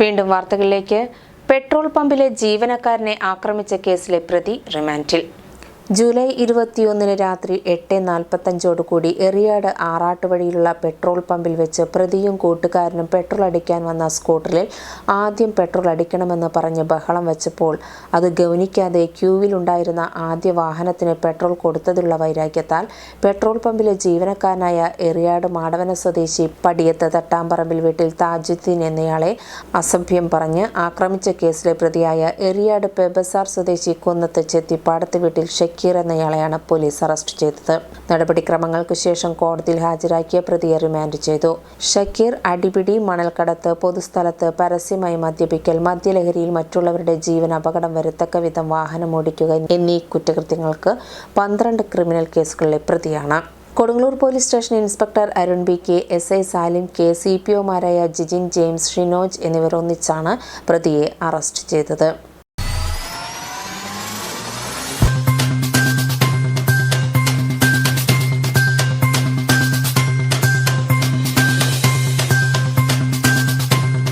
വീണ്ടും വാർത്തകളിലേക്ക്. പെട്രോൾ പമ്പിലെ ജീവനക്കാരനെ ആക്രമിച്ച കേസിലെ പ്രതി റിമാൻഡിൽ. ജൂലൈ ഇരുപത്തിയൊന്നിന് രാത്രി എട്ട് നാൽപ്പത്തഞ്ചോടുകൂടി എറിയാട് ആറാട്ടുവഴിയിലുള്ള പെട്രോൾ പമ്പിൽ വെച്ച് പ്രതിയും കൂട്ടുകാരനും പെട്രോൾ അടിക്കാൻ വന്ന സ്കൂട്ടറിൽ ആദ്യം പെട്രോൾ അടിക്കണമെന്ന് പറഞ്ഞ് ബഹളം വെച്ചപ്പോൾ അത് ഗൗനിക്കാതെ ക്യൂവിലുണ്ടായിരുന്ന ആദ്യ വാഹനത്തിന് പെട്രോൾ കൊടുത്തതുള്ള വൈരാഗ്യത്താൽ പെട്രോൾ പമ്പിലെ ജീവനക്കാരനായ എറിയാട് മാടവന സ്വദേശി പടിയത്ത് തട്ടാമ്പറമ്പിൽ വീട്ടിൽ താജുദ്ദീൻ എന്നയാളെ അസഭ്യം പറഞ്ഞ് ആക്രമിച്ച കേസിലെ പ്രതിയായ എറിയാട് പെബസാർ സ്വദേശി കുന്നത്ത് ചെത്തിപ്പാടത്ത് വീട്ടിൽ ഷക്കീർ എന്നയാളെയാണ് പോലീസ് അറസ്റ്റ് ചെയ്തത്. നടപടിക്രമങ്ങൾക്ക് ശേഷം കോടതിയിൽ ഹാജരാക്കിയ പ്രതിയെ റിമാൻഡ് ചെയ്തു. ഷക്കീർ അടിപിടി മണൽക്കടത്ത് പൊതുസ്ഥലത്ത് പരസ്യമായി മദ്യപിക്കൽ മദ്യലഹരിയിൽ മറ്റുള്ളവരുടെ ജീവൻ അപകടം വരത്തക്ക വിധം വാഹനം ഓടിക്കുക എന്നീ കുറ്റകൃത്യങ്ങൾക്ക് പന്ത്രണ്ട് ക്രിമിനൽ കേസുകളിലെ പ്രതിയാണ്. Kodungallur police station inspector Arun B K S I Salim K C P ഒമാരായ Jijin James Shinoj എന്നിവർ ഒന്നിച്ചാണ് പ്രതിയെ അറസ്റ്റ് ചെയ്തത്.